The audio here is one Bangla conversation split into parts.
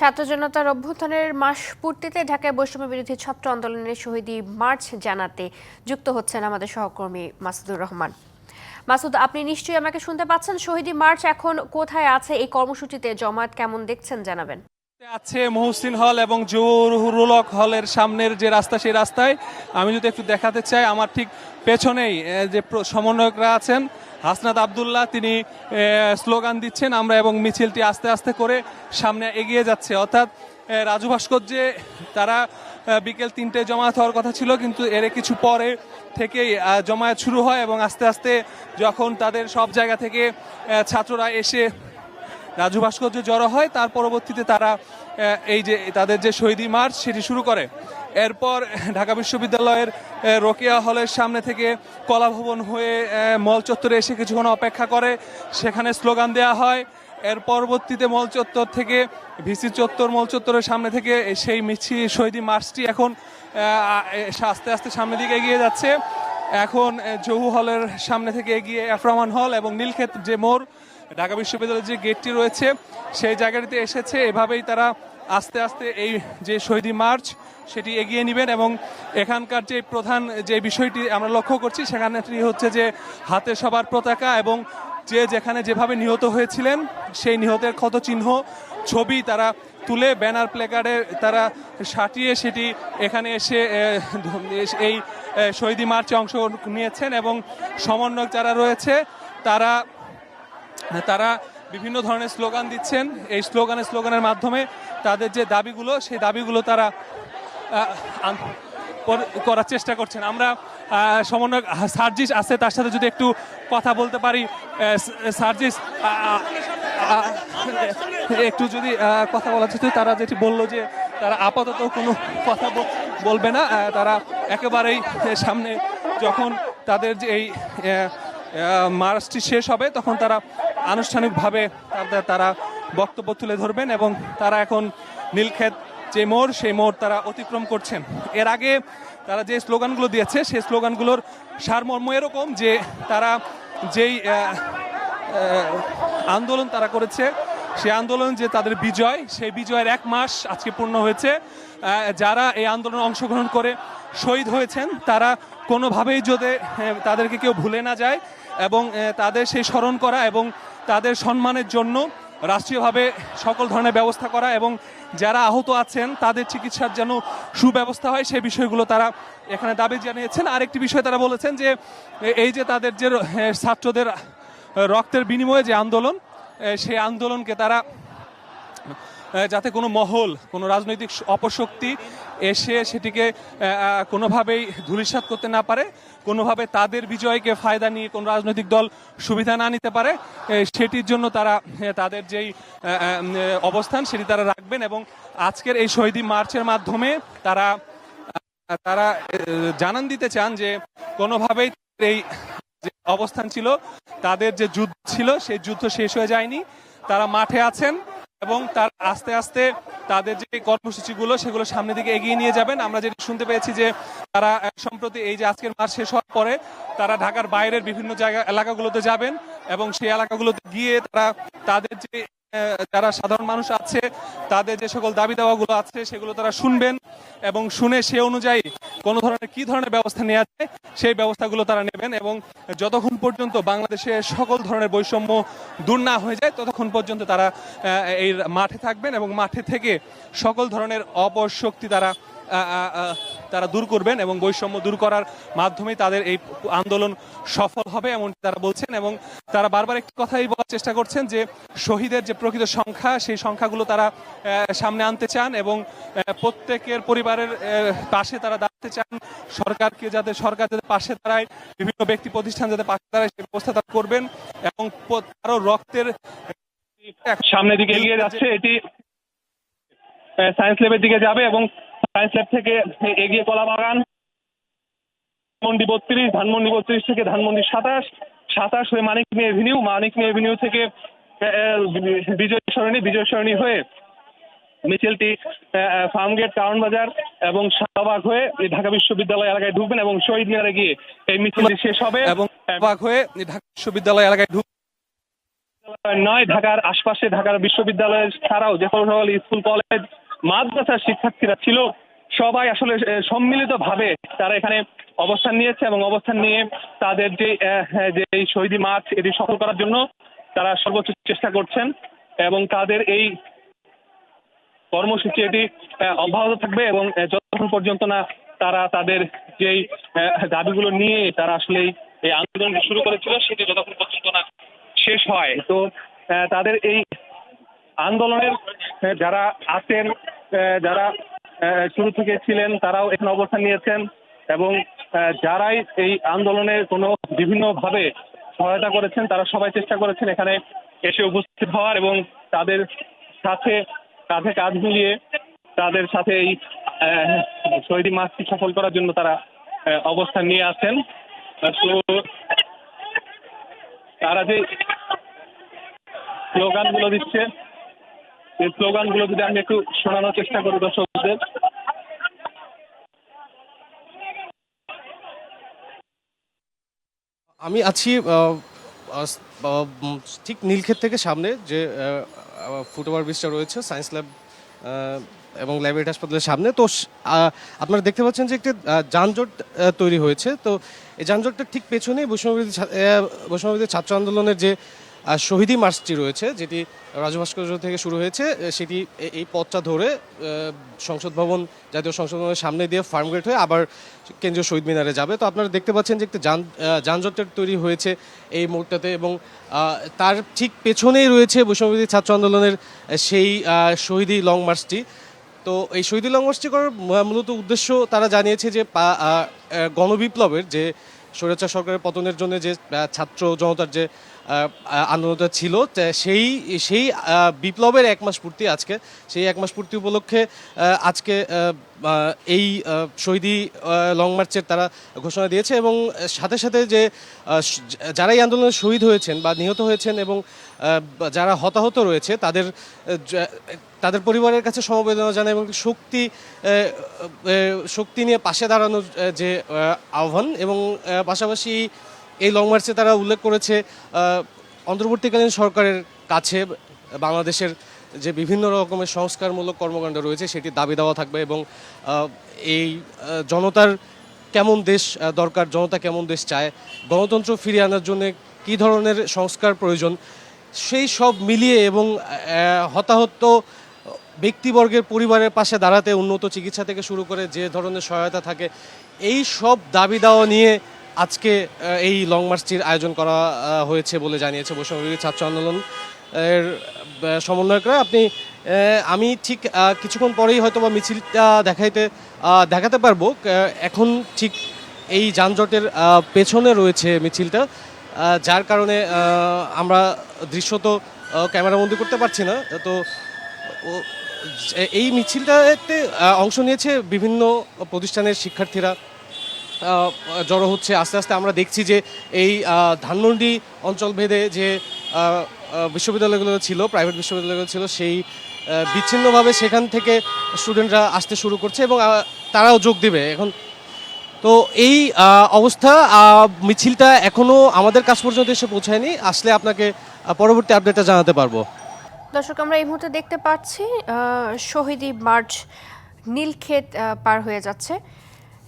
ছাত্র জনতার অভ্যুত্থানের মাস পূর্তিতে ঢাকায় বৈষম্য বিরোধী ছাত্র আন্দোলনের শহীদী মার্চ জানাতে যুক্ত হচ্ছেন আমাদের সহকর্মী মাসুদুর রহমান। মাসুদ, আপনি নিশ্চয়ই আমাকে শুনতে পাচ্ছেন শহীদী মার্চ এখন কোথায় আছে? এই কর্মসূচিতে জমায়েত কেমন দেখছেন, জানাবেন। আছে মহসিন হল এবং জহুরুলক হলের সামনের যে রাস্তা, সেই রাস্তায় আমি যদি একটু দেখাতে চাই, আমার ঠিক পেছনেই যে সমন্বয়করা আছেন, হাসনাত আবদুল্লাহ, তিনি স্লোগান দিচ্ছেন, আমরা এবং মিছিলটি আস্তে আস্তে করে সামনে এগিয়ে যাচ্ছে। অর্থাৎ রাজু ভাস্কর্যে তারা বিকেল তিনটে জমায়েত হওয়ার কথা ছিল, কিন্তু এর কিছু পরে থেকেই জমায়েত শুরু হয় এবং আস্তে আস্তে যখন তাদের সব জায়গা থেকে ছাত্ররা এসে রাজু ভাস্কর্য জড়ো হয়, তার পরবর্তীতে তারা এই যে তাদের যে শহীদী মার্চ সেটি শুরু করে। এরপর ঢাকা বিশ্ববিদ্যালয়ের রোকেয়া হলের সামনে থেকে কলা ভবন হয়ে মল চত্বরে এসে কিছুক্ষণ অপেক্ষা করে। সেখানে স্লোগান দেওয়া হয়, এর পরবর্তীতে মল চত্বর থেকে ভিসি চত্বর মল চত্বরের সামনে থেকে সেই মিছিল শহীদী মার্চটি এখন আস্তে আস্তে সামনের দিকে এগিয়ে যাচ্ছে। এখন জহু হলের সামনে থেকে এগিয়ে আফরামান হল এবং নীলক্ষেত যে মোড় ঢাকা বিশ্ববিদ্যালয়ের যে গেটটি রয়েছে, সেই জায়গাটিতে এসেছে। এভাবেই তারা আস্তে আস্তে এই যে শহীদী মার্চ, সেটি এগিয়ে নেবেন এবং এখানকার যে প্রধান যে বিষয়টি আমরা লক্ষ্য করছি সেখানে হচ্ছে যে হাতে সবার পতাকা এবং যে যেখানে যেভাবে নিহত হয়েছিলেন, সেই নিহতের ক্ষত চিহ্ন ছবি তারা তুলে ব্যানার প্লেকার্ডে তারা সাটিয়ে সেটি এখানে এসে এই শহীদী মার্চে অংশ নিয়েছেন এবং সমন্বয়ক যারা রয়েছে, তারা তারা বিভিন্ন ধরনের স্লোগান দিচ্ছেন। এই স্লোগানের স্লোগানের মাধ্যমে তাদের যে দাবিগুলো, সেই দাবিগুলো তারা করার চেষ্টা করছেন। আমরা সমন্বয় সার্জিস আছে, তার সাথে যদি একটু কথা বলতে পারি সার্জিস একটু যদি কথা বলা যেত তারা যেটি বলল যে তারা আপাতত কোনো কথা বল- বলবে না তারা একেবারেই সামনে, যখন তাদের যে এই মার্চটি শেষ হবে, তখন তারা আনুষ্ঠানিকভাবে তারা বক্তব্য তুলে ধরবেন এবং তারা এখন নীলক্ষেত যে মোড়, সেই মোড় তারা অতিক্রম করছেন। এর আগে তারা যে স্লোগানগুলো দিয়েছে, সেই স্লোগানগুলোর সারমর্ম এরকম যে তারা যেই আন্দোলন তারা করেছে, সেই আন্দোলন যে তাদের বিজয়, সেই বিজয়ের এক মাস আজকে পূর্ণ হয়েছে। যারা এই আন্দোলনে অংশগ্রহণ করে শহীদ হয়েছেন, তারা কোনোভাবেই যদি তাদেরকে কেউ ভুলে না যায়। এবং তাদের সেই স্মরণ করা এবং তাদের সম্মানের জন্য রাষ্ট্রীয়ভাবে সকল ধরনের ব্যবস্থা করা এবং যারা আহত আছেন, তাদের চিকিৎসার যেন সুব্যবস্থা হয় সেই বিষয়গুলো তারা এখানে দাবি জানিয়েছেন। আরেকটি বিষয় তারা বলেছেন যে, এই যে তাদের যে ছাত্রদের রক্তের বিনিময়ে যে আন্দোলন সেই আন্দোলনকে তারা যাতে কোনো মহল, কোনো রাজনৈতিক অপশক্তি এসে সেটিকে কোনোভাবেই ধূলিসাৎ করতে না পারে। কোনোভাবে তাদের বিজয়কে ফায়দা নিয়ে কোনো রাজনৈতিক দল সুবিধা না নিতে পারে সেটির জন্য তারা তাদের যেই অবস্থান সেটি তারা রাখবেন এবং আজকের এই শহীদী মার্চের মাধ্যমে তারা তারা জানান দিতে চান যে কোনোভাবেই এই যে অবস্থান ছিল, তাদের যে যুদ্ধ ছিল, সেই যুদ্ধ শেষ হয়ে যায়নি। তারা মাঠে আছেন। এবং তার আস্তে আস্তে তাদের যে কর্মসূচিগুলো, সেগুলো সামনের দিকে এগিয়ে নিয়ে যাবেন। আমরা যেটা শুনতে পেয়েছি যে তারা সম্প্রতি এই যে আজকের মাস শেষ হওয়ার পরে তারা ঢাকার বাইরের বিভিন্ন জায়গা, এলাকাগুলোতে যাবেন এবং সেই এলাকাগুলোতে গিয়ে তারা, তাদের যে যারা সাধারণ মানুষ আছে, তাদের যে সকল দাবি দাওয়াগুলো আছে, সেগুলো তারা শুনবেন এবং শুনে সে অনুযায়ী কোন ধরনের কি ধরনের ব্যবস্থা নেওয়া যায় সেই ব্যবস্থাগুলো তারা নেবেন এবং যতক্ষণ পর্যন্ত বাংলাদেশে সকল ধরনের বৈষম্য দূর না হয়ে যায়, ততক্ষণ পর্যন্ত তারা এই মাঠে থাকবেন এবং মাঠে থেকে সকল ধরনের অপশক্তি তারা তারা দূর করবেন এবং বৈষম্য দূর করার মাধ্যমে তাদের এই আন্দোলন সফল হবে এমন তারা বলছেন। এবং তারা বারবার একটি কথাই বলার চেষ্টা করছেন যে, শহীদের যে প্রকৃত সংখ্যা, সেই সংখ্যাগুলো তারা সামনে আনতে চান এবং প্রত্যেকের পরিবারের পাশে তারা দাঁড়াতে চান। সরকারকে যাতে, সরকার যাতে পাশে দাঁড়ায়, বিভিন্ন ব্যক্তি প্রতিষ্ঠান যাতে পাশে দাঁড়ায় সেই ব্যবস্থা তারা করবেন এবং প- আরও রক্তের, সামনের দিকে এগিয়ে যাচ্ছে, এটি সায়েন্স ল্যাবের দিকে যাবে এবং সায়েন্স ল্যাব থেকে এগিয়ে কলা বাগান। ধানমন্ডি বত্রিশ ধানমন্ডি বত্রিশ থেকে ধানমন্ডি সাতাশ সাতাশ হয়ে মানিক মে এভিনিউ মানিক মে এভিনিউ থেকে বিজয় সরণি বিজয় সরণি হয়ে মিছিলটি ফার্মগেট টাউন বাজার এবং শাহবাগ হয়ে ঢাকা বিশ্ববিদ্যালয় এলাকায় ঢুকবেন এবং শহীদ মিনারে গিয়ে এই মিছিলটি শেষ হবে। এবং শাহবাগ হয়ে ঢাকা বিশ্ববিদ্যালয় এলাকায় ঢুক নয় ঢাকার আশপাশে ঢাকার বিশ্ববিদ্যালয় ছাড়াও যে সকল সকল স্কুল কলেজ মাদ্রাসার শিক্ষার্থীরা ছিল সবাই আসলে সম্মিলিত ভাবে তারা এখানে অবস্থান নিয়েছে এবং অবস্থান নিয়ে তাদের যে যে এই শহীদি মার্চ এটি সফল করার জন্য তারা সর্বোচ্চ চেষ্টা করছেন এবং তাদের এই কর্মসূচি এটি অব্যাহত থাকবে এবং যতক্ষণ পর্যন্ত না তারা তাদের যেই দাবিগুলো নিয়ে তারা আসলে এই আন্দোলন শুরু করেছিল, সেটি যতক্ষণ পর্যন্ত না শেষ হয়। তো তাদের এই আন্দোলনের যারা আছেন যারা শুরু থেকে ছিলেন, তারাও এখানে অবস্থান নিয়েছেন এবং যারাই এই আন্দোলনে কোনো বিভিন্নভাবে সহায়তা করেছেন, তারা সবাই চেষ্টা করেছেন এখানে এসে উপস্থিত হওয়ার এবং তাদের সাথে কাঁধে কাঁধ মিলিয়ে তাদের সাথে এই শহীদি মাসটি সফল করার জন্য তারা অবস্থান নিয়ে আছেন তো তারা যে স্লোগানগুলো দিচ্ছে এই স্লোগানগুলো যদি আমি একটু শোনানোর চেষ্টা করি দর্শকদের। আমি আছি ঠিক নীলক্ষেত থেকে সামনে যে ফুটওভার ব্রিজটা রয়েছে, সায়েন্স ল্যাব এবং ল্যাবরেটরি হাসপাতালের সামনে। তো আপনারা দেখতে পাচ্ছেন যে একটি যানজট তৈরি হয়েছে। তো এই যানজটটা ঠিক পেছনেই বৈষ্ণবী বৈষ্ণবী ছাত্র আন্দোলনের যে শহীদি মার্চটি রয়েছে, যেটি রাজভাস্কর্য থেকে শুরু হয়েছে সেটি এই পথটা ধরে সংসদ ভবন, জাতীয় সংসদ ভবনের সামনে দিয়ে ফার্মগেট হয়ে আবার কেন্দ্রীয় শহীদ মিনারে যাবে। তো আপনারা দেখতে পাচ্ছেন যে একটি যান যানজটের তৈরি হয়েছে এই মুহূর্ততে এবং তার ঠিক পেছনেই রয়েছে বৈষম্যবিধি ছাত্র আন্দোলনের সেই শহীদি লং মার্চটি। তো এই শহীদি লং মার্চটি করার মূলত উদ্দেশ্য তারা জানিয়েছে যে গণবিপ্লবের যে স্বৈরাচার সরকারের পতনের জন্য যে ছাত্র জনতার যে আন্দোলনটা ছিল সেই সেই বিপ্লবের এক মাস পূর্তি আজকে। সেই এক মাস পূর্তি উপলক্ষে আজকে এই শহীদি লং মার্চের তারা ঘোষণা দিয়েছে এবং সাথে সাথে যে যারা এই আন্দোলনে শহীদ হয়েছেন বা নিহত হয়েছেন এবং যারা হতাহত রয়েছে, তাদের তাদের পরিবারের কাছে সমবেদনা জানায় এবং শক্তি শক্তি নিয়ে পাশে দাঁড়ানোর যে আহ্বান এবং পাশাপাশি এই লং মার্চে তারা উল্লেখ করেছে অন্তর্বর্তীকালীন সরকারের কাছে বাংলাদেশের যে বিভিন্ন রকমের সংস্কারমূলক কর্মকাণ্ড রয়েছে সেটির দাবি দেওয়া থাকবে এবং এই জনতার কেমন দেশ দরকার, জনতা কেমন দেশ চায়, গণতন্ত্র ফিরিয়ে আনার জন্য কী ধরনের সংস্কার প্রয়োজন, সেই সব মিলিয়ে এবং হতাহত ব্যক্তিবর্গের পরিবারের পাশে দাঁড়াতে উন্নত চিকিৎসা থেকে শুরু করে যে ধরনের সহায়তা থাকে, এই সব দাবি দাওয়া নিয়ে আজকে এই লং মার্চটির আয়োজন করা হয়েছে বলে জানিয়েছে বৈষম্যবিরোধী ছাত্র আন্দোলন, এর সমন্বয়করা। আপনি আমি ঠিক কিছুক্ষণ পরেই হয়তো বা মিছিলটা দেখাইতে দেখাতে পারব। এখন ঠিক এই যানজটের পেছনে রয়েছে মিছিলটা যার কারণে আমরা দৃশ্যত ক্যামেরাবন্দি করতে পারছি না। তো এই মিছিলটাতে অংশ নিয়েছে বিভিন্ন প্রতিষ্ঠানের শিক্ষার্থীরা জড়ো হচ্ছে। আস্তে আস্তে আমরা দেখছি যে এই ধানমন্ডি অঞ্চল ভেদে যে বিশ্ববিদ্যালয়গুলো ছিল প্রাইভেট বিশ্ববিদ্যালয়গুলো ছিল, সেই বিচ্ছিন্নভাবে সেখান থেকে স্টুডেন্টরা আসতে শুরু করছে এবং তারাও যোগ দেবে। এখন তো এই অবস্থা মিছিলটা এখনও আমাদের কাছ পর্যন্ত এসে পৌঁছায়নি। আসলে আপনাকে পরবর্তী আপডেটটা জানাতে পারব। দর্শক, আমরা এই মুহূর্তে দেখতে পাচ্ছি শহীদি মার্চ নীলক্ষেত পার হয়ে যাচ্ছে।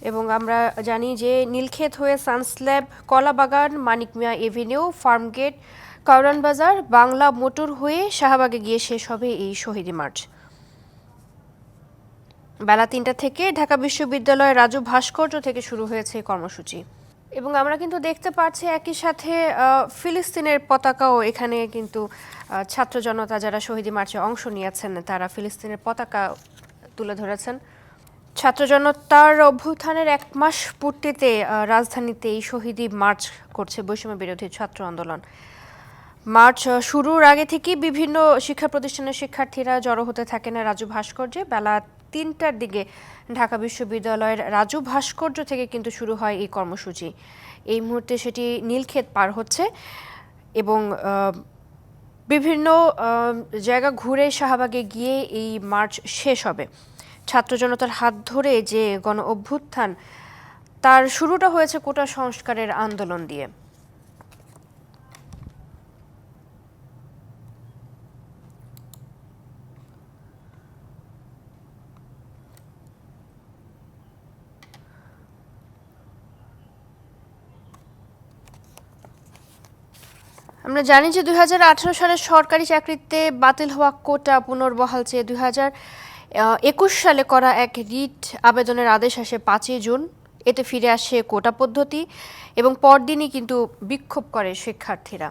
এবং আমরা জানি যে নীলক্ষেত হয়ে science lab Kalabagan, Manik Mia Avenue, Farmgate, Karwan Bazar, Bangla motor হয়ে শাহবাগে গিয়ে শেষ হবে এই শহীদি মার্চ। বেলা তিনটা থেকে ঢাকা বিশ্ববিদ্যালয়ের রাজু ভাস্কর্য থেকে শুরু হয়েছে এই কর্মসূচি। এবং আমরা কিন্তু দেখতে পাচ্ছি একই সাথে ফিলিস্তিনের পতাকাও এখানে কিন্তু ছাত্র জনতা যারা শহীদি মার্চে অংশ নিয়েছেন, তারা ফিলিস্তিনের পতাকা তুলে ধরেছেন। ছাত্র জনতার অভ্যুত্থানের এক মাস পূর্তিতে রাজধানীতে এই শহীদি মার্চ করছে বৈষম্য বিরোধী ছাত্র আন্দোলন। মার্চ শুরুর আগে থেকেই বিভিন্ন শিক্ষা প্রতিষ্ঠানের শিক্ষার্থীরা জড়ো হতে থাকেন রাজু ভাস্কর্যে। বেলা তিনটার দিকে ঢাকা বিশ্ববিদ্যালয়ের রাজু ভাস্কর্য থেকে কিন্তু শুরু হয় এই কর্মসূচি। এই মুহূর্তে সেটি নীলক্ষেত পার হচ্ছে এবং বিভিন্ন জায়গা ঘুরে শাহবাগে গিয়ে এই মার্চ শেষ হবে। ছাত্র জনতার হাত ধরে যে গণ অভ্যুত্থান, তার শুরুটা হয়েছে কোটা সংস্কারের আন্দোলন দিয়ে। আমরা জানি যে দুই সালে সরকারি চাকরিতে বাতিল হওয়া কোটা পুনর্বহাল চেয়ে দুই একুশ সালে করা এক রিট আবেদনের আদেশ আসে পাঁচই জুন। এতে ফিরে আসে কোটা পদ্ধতি এবং পরদিনই কিন্তু বিক্ষোভ করে শিক্ষার্থীরা।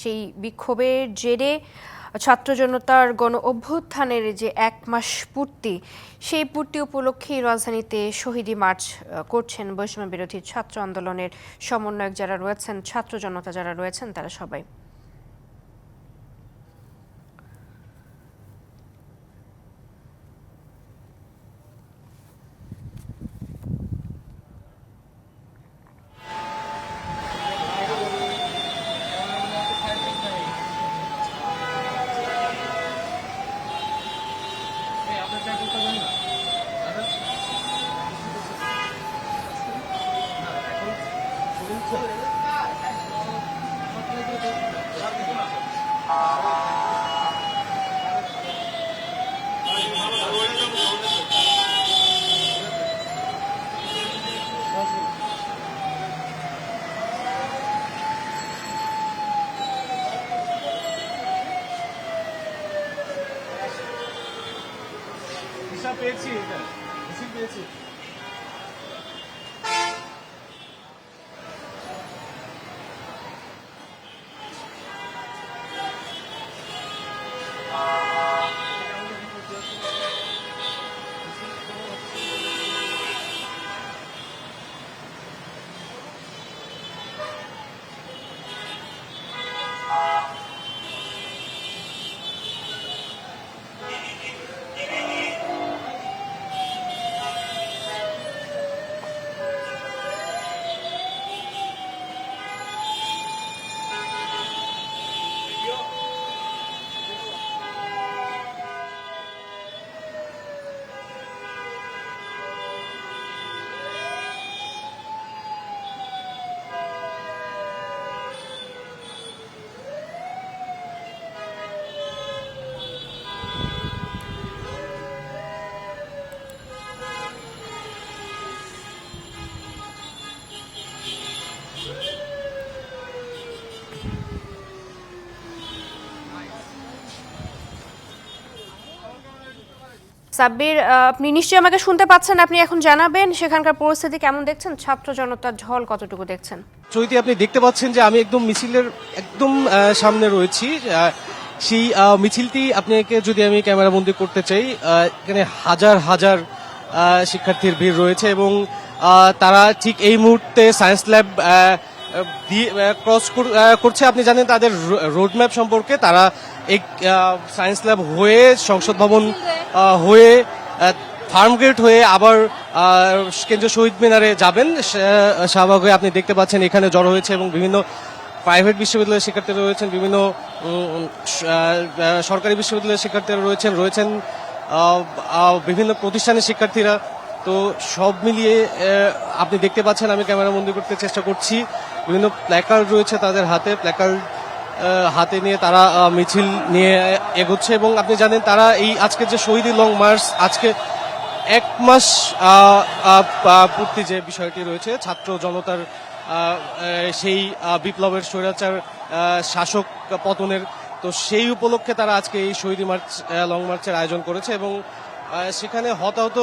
সেই বিক্ষোভের জেরে ছাত্র জনতার গণ অভ্যুত্থানের যে এক মাস পূর্তি, সেই পূর্তি উপলক্ষেই রাজধানীতে শহীদি মার্চ করছেন বৈষম্য বিরোধী ছাত্র আন্দোলনের সমন্বয়ক যারা রয়েছেন, ছাত্র জনতা যারা রয়েছেন, তারা সবাই। সাব্বির আপনি নিশ্চয়ই আমাকে শুনতে পাচ্ছেন, আপনি এখন জানাবেন সেখানকার পরিস্থিতি কেমন দেখছেন? ছাত্র জনতার ঢল কতটুকু দেখছেন? চৈতি, আপনি দেখতে পাচ্ছেন যে আমি একদম মিছিলের, একদম সামনে রয়েছি সেই মিছিলটি আপনাকে যদি আমি ক্যামেরা বন্দি করতে চাই এখানে হাজার হাজার শিক্ষার্থীর ভিড় রয়েছে এবং তারা ঠিক এই মুহূর্তে সায়েন্স ল্যাব দিয়ে ক্রস করছে। আপনি জানেন তাদের রোডম্যাপ সম্পর্কে তারা এই সায়েন্স ল্যাব হয়ে সংসদ ভবন হয়ে ফার্ম গেট হয়ে আবার কেন্দ্রীয় শহীদ মিনারে যাবেন। শাহবাগ হয়ে আপনি দেখতে পাচ্ছেন এখানে জড়ো হয়েছে এবং বিভিন্ন প্রাইভেট বিশ্ববিদ্যালয়ের শিক্ষার্থীরা রয়েছেন, বিভিন্ন সরকারি বিশ্ববিদ্যালয়ের শিক্ষার্থীরা রয়েছেন রয়েছেন বিভিন্ন প্রতিষ্ঠানের শিক্ষার্থীরা। তো সব মিলিয়ে আপনি দেখতে পাচ্ছেন, আমি ক্যামেরা বন্দি করতে চেষ্টা করছি। বিভিন্ন প্ল্যাকার্ড রয়েছে তাদের হাতে। প্ল্যাকার্ড হাতে নিয়ে তারা মিছিল নিয়ে এগোচ্ছে এবং আপনি জানেন তারা এই আজকে যে শহীদ লং মার্চ, আজকে এক মাস পূর্তি যে বিষয়টি রয়েছে, ছাত্র জনতার সেই বিপ্লবের স্বৈরাচার শাসক পতনের। তো সেই উপলক্ষে তারা আজকে এই শহীদ মার্চ লং মার্চের আয়োজন করেছে এবং সেখানে হতাহত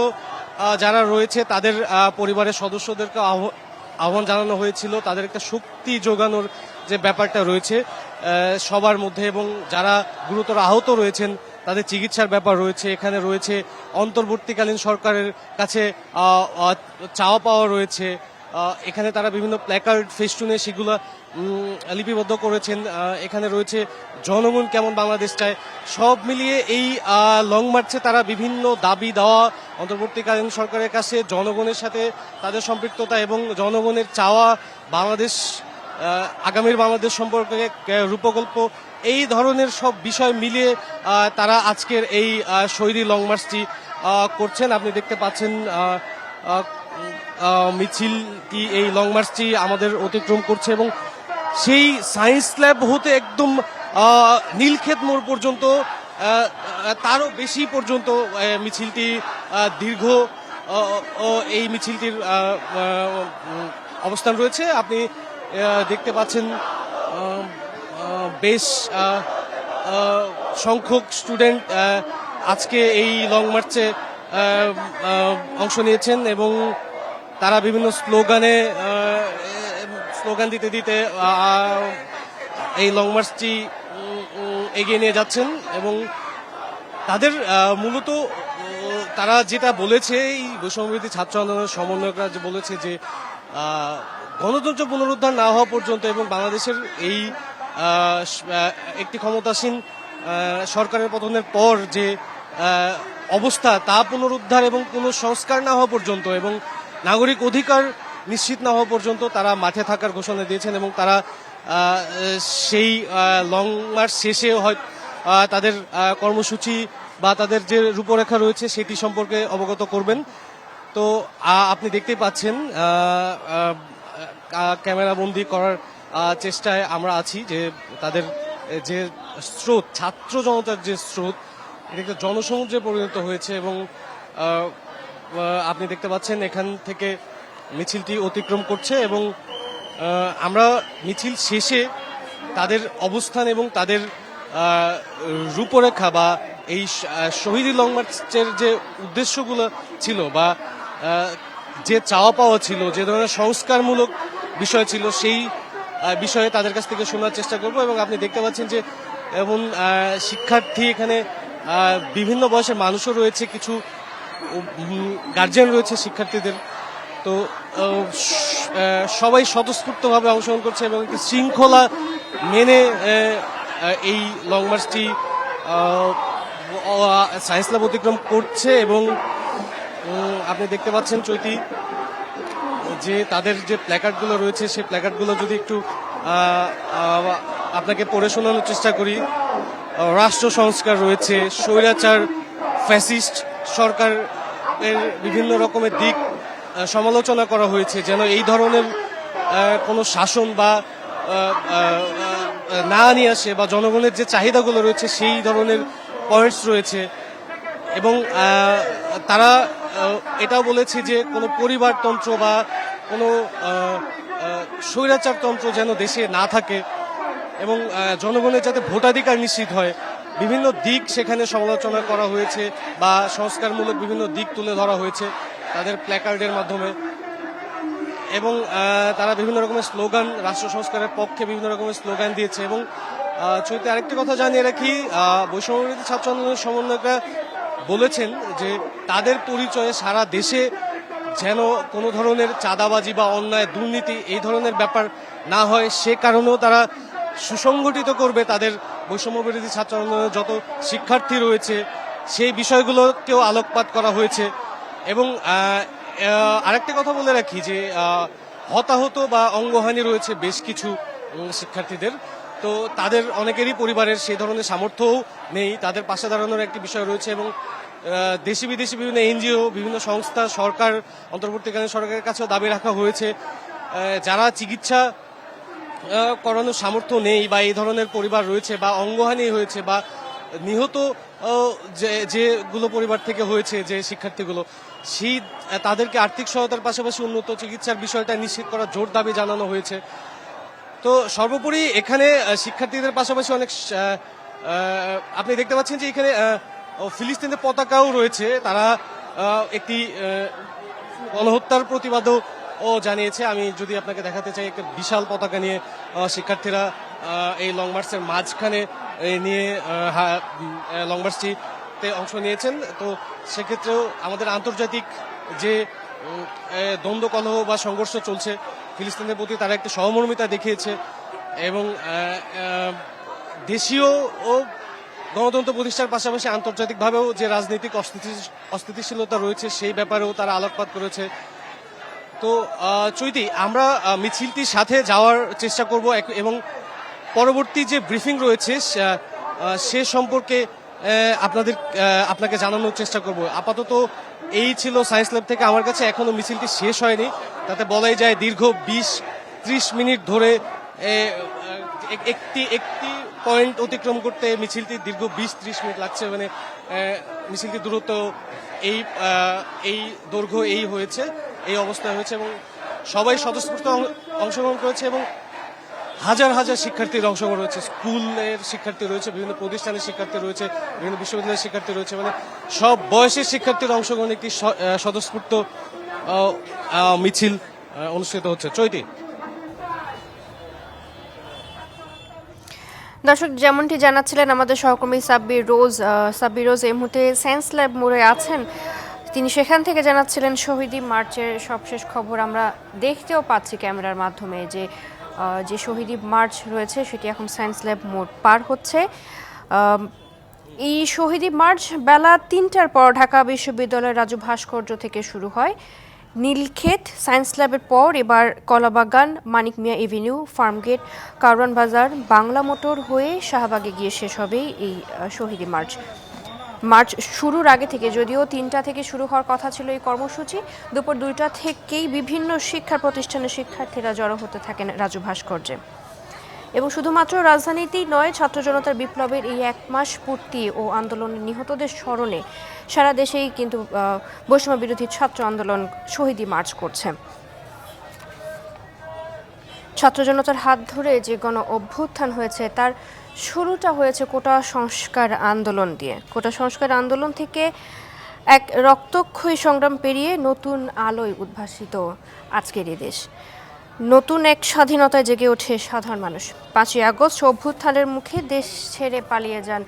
যারা রয়েছে তাদের পরিবারের সদস্যদেরকে আহ্বান জানানো হয়েছিল, তাদের একটা শক্তি যোগানোর যে ব্যাপারটা রয়েছে সবার মধ্যে এবং যারা গুরুতর আহত রয়েছেন, তাদের চিকিৎসার ব্যাপার রয়েছে, এখানে রয়েছে অন্তর্বর্তীকালীন সরকারের কাছে চাওয়া পাওয়া রয়েছে এখানে তারা বিভিন্ন প্ল্যাকার্ড ফেস্টুনে সেগুলো লিপিবদ্ধ করেছেন। এখানে রয়েছে জনগণ কেমন বাংলাদেশ চায়। সব মিলিয়ে এই লং মার্চে তারা বিভিন্ন দাবি দেওয়া অন্তর্বর্তীকালীন সরকারের কাছে জনগণের সাথে তাদের সম্পৃক্ততা এবং জনগণের চাওয়া বাংলাদেশ আগামীর বাংলাদেশ সম্পর্কে রূপকল্প এই ধরনের সব বিষয় মিলিয়ে তারা আজকের এই আহ, লং মার্চটি করছেন। আপনি দেখতে পাচ্ছেন মিছিলটি এই লং মার্চটি আমাদের অতিক্রম করছে এবং সেই সায়েন্স ল্যাব হতে একদম নীলক্ষেত মোড় পর্যন্ত তারও বেশি পর্যন্ত মিছিলটি দীর্ঘ এই মিছিলটির অবস্থান রয়েছে। আপনি দেখতে পাচ্ছেন বেশ সংখ্যক স্টুডেন্ট আজকে এই লং মার্চে অংশ নিয়েছেন এবং তারা বিভিন্ন স্লোগানে স্লোগান দিতে দিতে এই লং মার্চটি এগিয়ে নিয়ে যাচ্ছেন এবং তাদের মূলত তারা যেটা বলেছে, এই বৈষম্যবিরোধী ছাত্র আন্দোলনের সমন্বয়করা যে বলেছে যে গণতন্ত্র পুনরুদ্ধার না হওয়া পর্যন্ত এবং বাংলাদেশের এই একটি ক্ষমতাসীন সরকারের পতনের পর যে অবস্থা তা পুনরুদ্ধার এবং কোনো সংস্কার না হওয়া পর্যন্ত এবং নাগরিক অধিকার নিশ্চিত না হওয়া পর্যন্ত তারা মাঠে থাকার ঘোষণা দিয়েছেন এবং তারা সেই লং মার্চ শেষে হয় তাদের কর্মসূচি বা তাদের যে রূপরেখা রয়েছে সেটি সম্পর্কে অবগত করবেন। তো আপনি দেখতেই পাচ্ছেন আহ, আহ, আহ, ক্যামেরা বন্দি করার চেষ্টায় আমরা আছি যে তাদের যে স্রোত ছাত্র জনতার যে স্রোত এটা একটা জনসমুদ্রে পরিণত হয়েছে এবং আপনি দেখতে পাচ্ছেন এখান থেকে মিছিলটি অতিক্রম করছে এবং আমরা মিছিল শেষে তাদের অবস্থান এবং তাদের রূপরেখা বা এই শহীদি লং মার্চের যে উদ্দেশ্যগুলো ছিল বা যে চাওয়া পাওয়া ছিল যে ধরনের সংস্কারমূলক বিষয় ছিল সেই বিষয়ে তাদের কাছ থেকে শোনার চেষ্টা করব এবং আপনি দেখতে পাচ্ছেন যে আহ, শিক্ষার্থী এখানে বিভিন্ন বয়সের মানুষও রয়েছে কিছু গার্জিয়ান রয়েছে শিক্ষার্থীদের। তো সবাই স্বতঃস্ফূর্তভাবে অংশগ্রহণ করছে এবং একটি শৃঙ্খলা মেনে এই লং মার্চটি সায়েন্স ল্যাব অতিক্রম করছে এবং আপনি দেখতে পাচ্ছেন চৈতি, যে তাদের যে প্ল্যাকার্ডগুলো রয়েছে, সেই প্ল্যাকার্ডগুলো যদি একটু আপনাকে পড়ে শোনানোর চেষ্টা করি রাষ্ট্র সংস্কার রয়েছে, স্বৈরাচার ফ্যাসিস্ট সরকার এর বিভিন্ন রকমের দিক সমালোচনা করা হয়েছে যেন এই ধরনের কোনো শাসন বা না নিয়ে আসে বা জনগণের যে চাহিদাগুলো রয়েছে সেই ধরনের পয়েন্টস রয়েছে। এবং তারা এটাও বলেছে যে কোনো পরিবারতন্ত্র বা কোনো স্বৈরাচারতন্ত্র যেন দেশে না থাকে এবং জনগণের যাতে ভোটাধিকার নিশ্চিত হয় বিভিন্ন দিক সেখানে সমালোচনা করা হয়েছে বা সংস্কারমূলক বিভিন্ন দিক তুলে ধরা হয়েছে তাদের প্ল্যাকার্ডের মাধ্যমে। এবং তারা বিভিন্ন রকমের স্লোগান, রাষ্ট্র সংস্কারের পক্ষে বিভিন্ন রকমের স্লোগান দিয়েছে এবং চৈতে আরেকটি কথা জানিয়ে রাখি বৈষম্যবিরোধী ছাত্র আন্দোলনের সমন্বয়করা বলেছেন যে তাদের পরিচয়ে সারা দেশে যেন কোনো ধরনের চাঁদাবাজি বা অন্যায়, দুর্নীতি এই ধরনের ব্যাপার না হয়, সে কারণেও তারা সুসংগঠিত করবে তাদের বৈষম্যবিরোধী ছাত্র আন্দোলনের যত শিক্ষার্থী রয়েছে, সেই বিষয়গুলোকেও আলোকপাত করা হয়েছে। এবং আরেকটি কথা বলে রাখি যে হতাহত বা অঙ্গহানি রয়েছে বেশ কিছু শিক্ষার্থীদের। তো তাদের, অনেকেরই পরিবারের সেই ধরনের সামর্থ্যও নেই। তাদের পাশে দাঁড়ানোর একটি বিষয় রয়েছে এবং দেশি বিদেশি বিভিন্ন এনজিও, বিভিন্ন সংস্থা, সরকার, অন্তর্বর্তীকালীন সরকারের কাছেও দাবি রাখা হয়েছে। যারা চিকিৎসা করানোর সামর্থ্য নেই বা এই ধরনের পরিবার রয়েছে বা অঙ্গহানি হয়েছে বা নিহত যেগুলো পরিবার থেকে হয়েছে যে শিক্ষার্থীগুলো, সেই তাদেরকে আর্থিক সহায়তার পাশাপাশি উন্নত চিকিৎসার বিষয়টা নিশ্চিত করার জোর দাবি জানানো হয়েছে। তো সর্বোপরি এখানে শিক্ষার্থীদের পাশাপাশি অনেক আপনি দেখতে পাচ্ছেন যে এখানে ফিলিস্তিনের পতাকাও রয়েছে। তারা একটি গণহত্যার প্রতিবাদও ও জানিয়েছে আমি যদি আপনাকে দেখাতে চাই একটা বিশাল পতাকা নিয়ে শিক্ষার্থীরা এই লং মার্চের মাঝখানে নিয়ে লং মার্চটিতে অংশ নিয়েছেন। তো সেক্ষেত্রেও আমাদের আন্তর্জাতিক যে উম, দ্বন্দ্ব কলহ বা সংঘর্ষ চলছে ফিলিস্তিনের প্রতি তারা একটি সহমর্মিতা দেখিয়েছে এবং দেশীয় ও গণতন্ত্র প্রতিষ্ঠার পাশাপাশি আন্তর্জাতিকভাবেও যে রাজনৈতিক অস্থিতিশীলতা রয়েছে সেই ব্যাপারেও তারা আলোকপাত করেছে। তো চৈতি, আমরা মিছিলটির সাথে যাওয়ার চেষ্টা করব এবং পরবর্তী যে ব্রিফিং রয়েছে, সে- সম্পর্কে আপনাদের আপনাকে জানানোর চেষ্টা করব। আপাতত এই ছিল সায়েন্স ল্যাব থেকে আমার কাছে এখনও মিছিলটি শেষ হয়নি। তাতে বলাই যায় দীর্ঘ বিশ, ত্রিশ মিনিট ধরে একটি একটি পয়েন্ট অতিক্রম করতে মিছিলটি দীর্ঘ বিশ, ত্রিশ মিনিট লাগছে। মানে মিছিলটির দূরত্ব এই এই দৈর্ঘ্য এই হয়েছে। এই অবস্থায় হয়েছে এবং সবাই স্বতঃস্ফূর্ত অংশগ্রহণ করেছে এবং হাজার হাজার শিক্ষার্থীর অংশগ্রহণ রয়েছে। স্কুলের শিক্ষার্থী রয়েছে, বিভিন্ন প্রতিষ্ঠানের শিক্ষার্থী রয়েছে, বিভিন্ন বিশ্ববিদ্যালয়ের শিক্ষার্থী রয়েছে। মানে সব বয়সের শিক্ষার্থীর অংশগ্রহণ একটি স্বতঃস্ফূর্ত মিছিল অনুষ্ঠিত হচ্ছে। চৈতি। দর্শক, যেমনটি জানাচ্ছিলেন আমাদের সহকর্মী সাব্বির রোজ সাব্বির রোজ, এই মুহূর্তে সায়েন্স ল্যাব মোড়ে আছেন। তিনি সেখান থেকে জানাচ্ছিলেন, শহীদি মার্চের সবশেষ খবর আমরা দেখতেও পাচ্ছি ক্যামেরার মাধ্যমে যে যে শহীদি মার্চ রয়েছে সেটি এখন সায়েন্স ল্যাব মোড় পার হচ্ছে। এই শহীদি মার্চ বেলা তিনটার পর ঢাকা বিশ্ববিদ্যালয়ের রাজু ভাস্কর্য থেকে শুরু হয়। নীলক্ষেত সায়েন্স ল্যাবের পর এবার কলাবাগান, মানিক মিয়া এভিনিউ, ফার্মগেট, কারওয়ান বাজার, বাংলা মোটর হয়ে শাহবাগে গিয়ে শেষ হবে এই শহীদি মার্চ। মার্চ শুরুর আগে থেকে, যদিও তিনটা থেকে শুরু হওয়ার কথা ছিল এই কর্মসূচি, দুপুর দুইটা থেকেই বিভিন্ন শিক্ষা প্রতিষ্ঠানের শিক্ষার্থীরা জড়ো হতে থাকেন রাজু ভাস্কর্যে। এবং শুধুমাত্র রাজধানীতেই নয়, ছাত্র জনতার বিপ্লবের এই এক মাস পূর্তি ও আন্দোলনে নিহতদের স্মরণে সারা দেশেই কিন্তু বৈষম্য বিরোধী ছাত্র আন্দোলন শহীদি মার্চ করছে। ছাত্র জনতার হাত ধরে যে গণ অভ্যুত্থান হয়েছে, তার শুরুটা হয়েছে কোটা সংস্কার আন্দোলন দিয়ে। কোটা সংস্কার আন্দোলন থেকে এক রক্তক্ষয়ী সংগ্রাম পেরিয়ে নতুন আলোয় উদ্ভাসিত আজকের এই দেশ। নতুন এক স্বাধীনতায় জেগে ওঠে সাধারণ মানুষ। পাঁচই আগস্ট অভ্যুত্থানের মুখে দেশ ছেড়ে পালিয়ে যান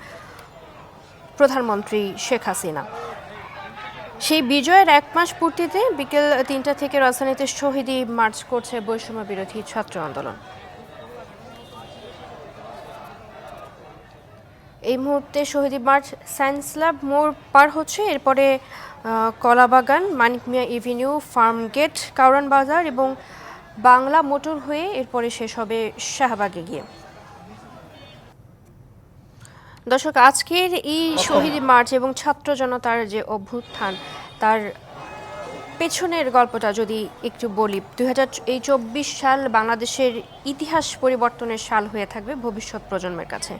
প্রধানমন্ত্রী শেখ হাসিনা। সেই বিজয়ের এক মাস পূর্তিতে বিকেল তিনটা থেকে রাজধানীতে শহীদি মার্চ করছে বৈষম্য বিরোধী ছাত্র আন্দোলন। এই মুহূর্তে শহীদি মার্চ সায়েন্স ল্যাব মোড় পার হচ্ছে। এরপরে কলাবাগান, মানিক মিয়া এভিনিউ ফার্মগেট কাউরান বাজার এবং বাংলা মোটর হয়ে এরপরে শেষ হবে শাহবাগে গিয়ে। দর্শক, আজকের এই শহীদ মার্চ এবং ছাত্র জনতার যে অভ্যুত্থান, তার পেছনের গল্পটা যদি একটু বলি, দুই হাজার এই চব্বিশ সাল বাংলাদেশের ইতিহাস পরিবর্তনের সাল হয়ে থাকবে ভবিষ্যৎ প্রজন্মের কাছে।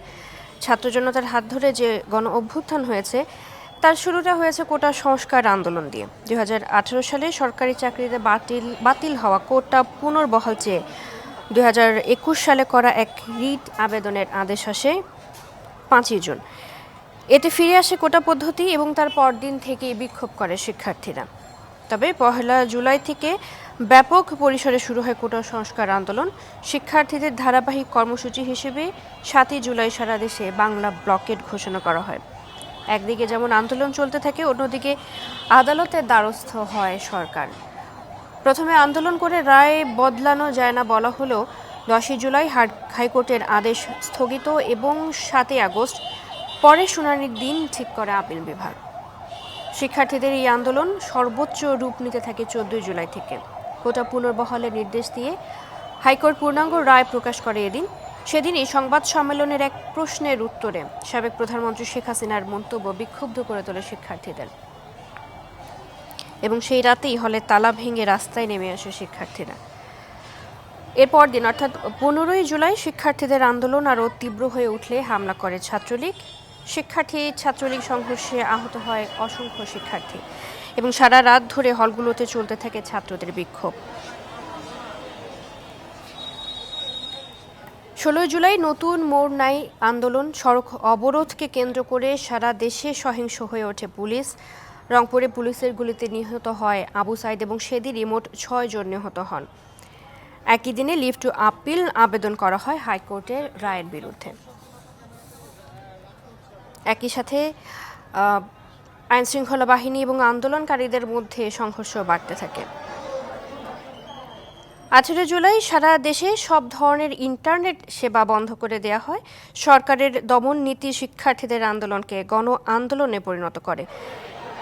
ছাত্র জনতার হাত ধরে যে গণ অভ্যুত্থান হয়েছে, তার শুরুটা হয়েছে কোটা সংস্কার আন্দোলন দিয়ে। দু হাজার আঠারো সালে সরকারি চাকরিতে বাতিল বাতিল হওয়া কোটা পুনর্বহাল চেয়ে দুই হাজার একুশ সালে করা এক রিট আবেদনের আদেশ আসে পাঁচই জুন। এতে ফিরে আসে কোটা পদ্ধতি এবং তার পরদিন থেকেই বিক্ষোভ করে শিক্ষার্থীরা। তবে পহেলা জুলাই থেকে ব্যাপক পরিসরে শুরু হয় কোটা সংস্কার আন্দোলন। শিক্ষার্থীদের ধারাবাহিক কর্মসূচি হিসেবে সাতই জুলাই সারা দেশে বাংলা ব্লকেট ঘোষণা করা হয়। একদিকে যেমন আন্দোলন চলতে থাকে, অন্যদিকে আদালতের দ্বারস্থ হয় সরকার। প্রথমে আন্দোলন করে রায় বদলানো যায় না বলা হলেও দশই জুলাই হাইকোর্টের আদেশ স্থগিত এবং সাতই আগস্ট পরে শুনানির দিন ঠিক করে আপিল বিভাগ। শিক্ষার্থীদের এই আন্দোলন সর্বোচ্চ রূপ নিতে থাকে চোদ্দই জুলাই থেকে। কোটা পুনর্বহালের নির্দেশ দিয়ে হাইকোর্ট পূর্ণাঙ্গ রায় প্রকাশ করে এদিন। সেদিনই সংবাদ সম্মেলনের এক প্রশ্নের উত্তরে সাবেক প্রধানমন্ত্রী শেখ হাসিনার মন্তব্য বিক্ষুব্ধ করে তোলে শিক্ষার্থীদের। এবং সেই রাতেই হলে তালা ভেঙে রাস্তায় নেমে আসে শিক্ষার্থীরা। এরপর দিন, অর্থাৎ পনেরোই জুলাই শিক্ষার্থীদের আন্দোলন আরও তীব্র হয়ে উঠলে হামলা করে ছাত্রলীগ। শিক্ষার্থী, ছাত্রলীগ সংঘর্ষে আহত হয় অসংখ্য শিক্ষার্থী। এবং সারা রাত ধরে হলগুলোতে চলতে থাকে ছাত্রদের বিক্ষোভ। ষোলোই জুলাই নতুন মোড় নাই আন্দোলন। সড়ক অবরোধকে কেন্দ্র করে সারা দেশে সহিংস হয়ে ওঠে পুলিশ। রংপুরে পুলিশের গুলিতে নিহত হয় আবু সাইদ এবং সেদিনই মোট ছয় জন নিহত হন। একই দিনে লিভ টু আপিল আবেদন করা হয় হাইকোর্টের রায়ের বিরুদ্ধে। একই সাথে আইন শৃঙ্খলা বাহিনী এবং আন্দোলনকারীদের মধ্যে সংঘর্ষ বাড়তে থাকে। আঠেরো জুলাই সারা দেশে সব ধরনের ইন্টারনেট সেবা বন্ধ করে দেয়া হয়। সরকারের দমন নীতি শিক্ষার্থীদের আন্দোলনকে গণ আন্দোলনে পরিণত করে।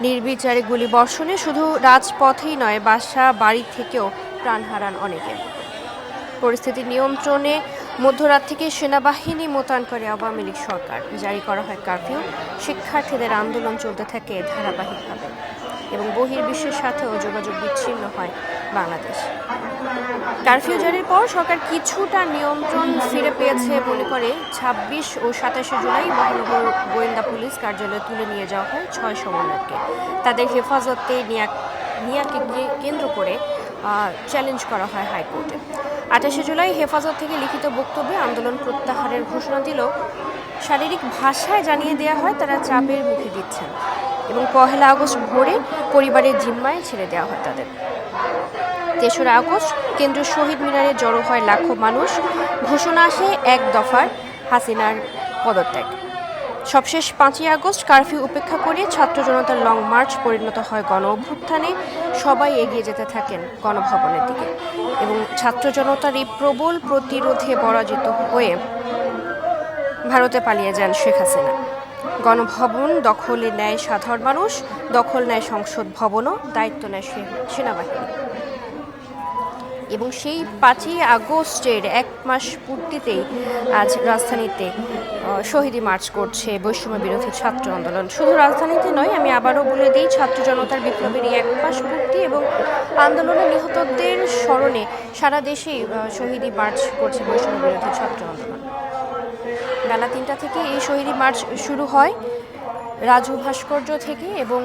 নির্বিচারে গুলি বর্ষণে শুধু রাজপথেই নয়, বাসা, বাড়ি থেকেও প্রাণ হারান অনেকে। পরিস্থিতি নিয়ন্ত্রণে মধ্যরাত থেকে সেনাবাহিনী মোতায়েন করে আওয়ামী লীগ সরকার। জারি করা হয় কারফিউ। শিক্ষার্থীদের আন্দোলন চলতে থাকে ধারাবাহিকভাবে এবং বহির্বিশ্বের সাথেও যোগাযোগ বিচ্ছিন্ন হয় বাংলাদেশ। কারফিউ জারির পর সরকার কিছুটা নিয়ন্ত্রণ ফিরে পেয়েছে মনে করে ছাব্বিশ ও সাতাশে জুলাই মহানগর গোয়েন্দা পুলিশ কার্যালয়ে তুলে নিয়ে যাওয়া হয় ছয় সমন্বয়ককে তাদের হেফাজতে নিয়া নিয়াকে কেন্দ্র করে চ্যালেঞ্জ করা হয় হাইকোর্টে। আঠাশে জুলাই হেফাজত থেকে লিখিত বক্তব্যে আন্দোলন প্রত্যাহারের ঘোষণা দিলেও শারীরিক ভাষায় জানিয়ে দেওয়া হয়, তারা চাপের মুখে দিচ্ছেন এবং পহেলা আগস্ট ভোরে পরিবারের জিম্মায় ছেড়ে দেওয়া হয় তাদের। তেসরা আগস্ট কেন্দ্রীয় শহীদ মিনারে জড়ো হয় লাখো মানুষ। ঘোষণা আসে এক দফার হাসিনার পদত্যাগ। সবশেষ পাঁচই আগস্ট কারফিউ উপেক্ষা করে ছাত্র জনতার লং মার্চ পরিণত হয় গণ অভ্যুত্থানে। সবাই এগিয়ে যেতে থাকেন গণভবনের দিকে এবং ছাত্র জনতার এই প্রবল প্রতিরোধে পরাজিত হয়ে ভারতে পালিয়ে যান শেখ হাসিনা। গণভবন দখলে নেয় সাধারণ মানুষ, দখল নেয় সংসদ ভবনও, দায়িত্ব নেয় সেনাবাহিনী। এবং সেই পাঁচই আগস্টের এক মাস পূর্তিতেই আজ রাজধানীতে শহীদি মার্চ করছে বৈষম্য বিরোধী ছাত্র আন্দোলন। শুধু রাজধানীতে নয়, আমি আবারও বলে দিই, ছাত্র জনতার বিপ্লবের এক মাস পূর্তি এবং আন্দোলনে নিহতদের স্মরণে সারা দেশেই শহীদি মার্চ করছে বৈষম্য বিরোধী ছাত্র আন্দোলন। বেলা তিনটা থেকে এই শহীদি মার্চ শুরু হয়। রাজু ভাস্কর্য থেকে এবং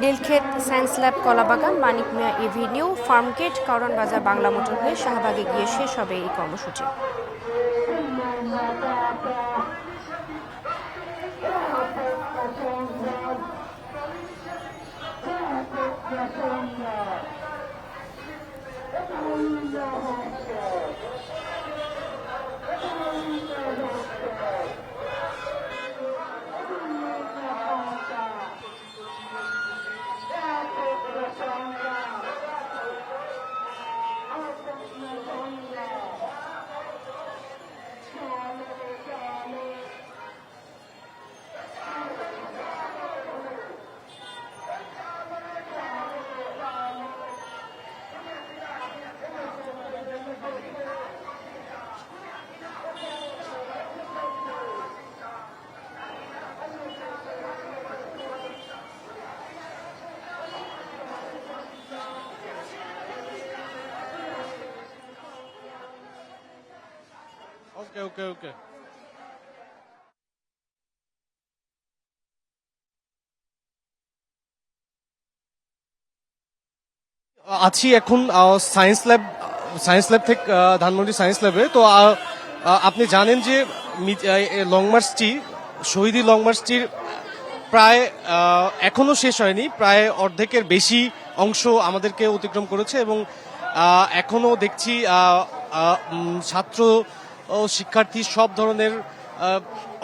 Nilkhet science lab Kalabagan, Manik Mia avenue, Farmgate Karwan Bazar Bangla motor হয়ে শাহবাগে গিয়ে শেষ হবে এই কর্মসূচি। ওকে ওকে ওকে আছি এখন সায়েন্স ল্যাব সায়েন্স ল্যাব থেকে ধানমন্ডি সায়েন্স ল্যাবে তো আপনি জানেন যে লং মার্চটি শহীদি লং মার্চটির প্রায় আহ, এখনও শেষ হয়নি। প্রায় অর্ধেকের বেশি অংশ আমাদেরকে অতিক্রম করেছে এবং আহ, এখনও দেখছি ছাত্র শিক্ষার্থী সব ধরনের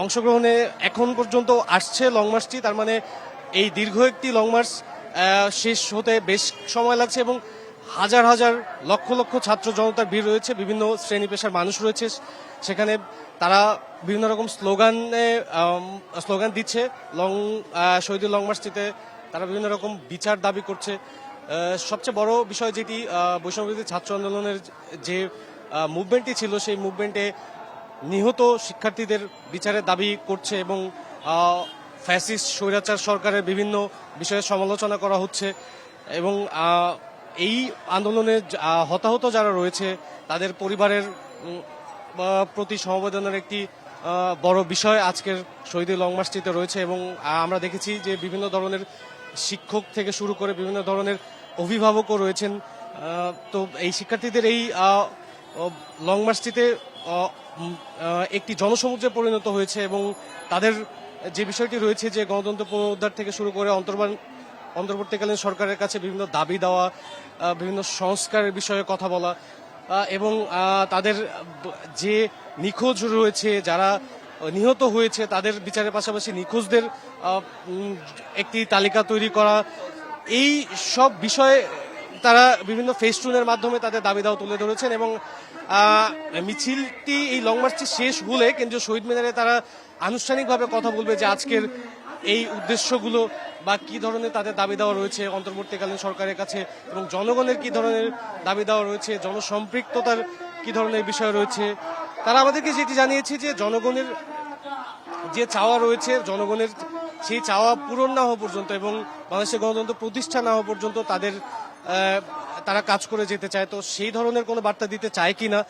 অংশগ্রহণে এখন পর্যন্ত আসছে লং মার্চটি তার মানে এই দীর্ঘ একটি লং মার্চ শেষ হতে বেশ সময় লাগছে এবং হাজার হাজার লক্ষ লক্ষ ছাত্র জনতার ভিড় রয়েছে বিভিন্ন শ্রেণি পেশার মানুষ রয়েছে। সেখানে তারা বিভিন্ন রকম স্লোগানে স্লোগান দিচ্ছে। লং আহ, শহীদ লং মার্চটিতে তারা বিভিন্ন রকম বিচার দাবি করছে। সবচেয়ে বড় বিষয় যেটি বৈষম্যবিরোধী ছাত্র আন্দোলনের যে মুভমেন্টটি ছিল, সেই মুভমেন্টে নিহত শিক্ষার্থীদের বিচারের দাবি করছে এবং ফ্যাসিস্ট স্বৈরাচার সরকারের বিভিন্ন বিষয়ে সমালোচনা করা হচ্ছে এবং এই আন্দোলনে হতাহত যারা রয়েছে, তাদের পরিবারের প্রতি সমবেদনার একটি বড় বিষয় আজকের শহীদ লং মার্চটিতে রয়েছে এবং আমরা দেখেছি যে বিভিন্ন ধরনের শিক্ষক থেকে শুরু করে বিভিন্ন ধরনের অভিভাবকও রয়েছেন। তো এই শিক্ষার্থীদের এই লং মার্চটিতে একটি জনসমুদ্রে পরিণত হয়েছে এবং তাদের যে বিষয়টি রয়েছে যে গণতন্ত্র পুনরুদ্ধার থেকে শুরু করে অন্তর্বান, অন্তর্বর্তীকালীন সরকারের কাছে বিভিন্ন দাবি দেওয়া বিভিন্ন সংস্কারের বিষয়ে কথা বলা এবং তাদের যে নিখোঁজ রয়েছে, যারা নিহত হয়েছে, তাদের বিচারের পাশাপাশি নিখোঁজদের একটি তালিকা তৈরি করা, এই সব বিষয়ে তারা বিভিন্ন ফেস্টুনের মাধ্যমে তাদের দাবি দাওয়া তুলে ধরেছেন এবং মিছিলটি এই লং মার্চটি শেষ হলে কেন্দ্রীয় শহীদ মিনারে তারা আনুষ্ঠানিকভাবে কথা বলবে যে আজকের এই উদ্দেশ্যগুলো বা কি ধরনের তাদের দাবি দেওয়া রয়েছে, অন্তর্বর্তীকালীন সরকারের কাছে এবং জনগণের কি ধরনের দাবি দেওয়া রয়েছে, জনসম্পৃক্ততার কি ধরনের বিষয় রয়েছে। তারা আমাদেরকে যেটি জানিয়েছে যে জনগণের যে চাওয়া রয়েছে, জনগণের সেই চাওয়া পূরণ না হওয়া পর্যন্ত এবং বাংলাদেশের গণতন্ত্র প্রতিষ্ঠা না হওয়া পর্যন্ত তাদের তারা কাজ করে যেতে চায়। তো সেই ধরনের কোনো বার্তা দিতে চায় কি না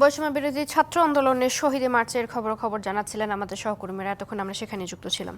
বৈষম্য বিরোধী ছাত্র আন্দোলনের শহীদে মার্চের খবর খবর জানাচ্ছিলেন আমাদের সহকর্মীরা। এতক্ষণ আমরা সেখানে যুক্ত ছিলাম।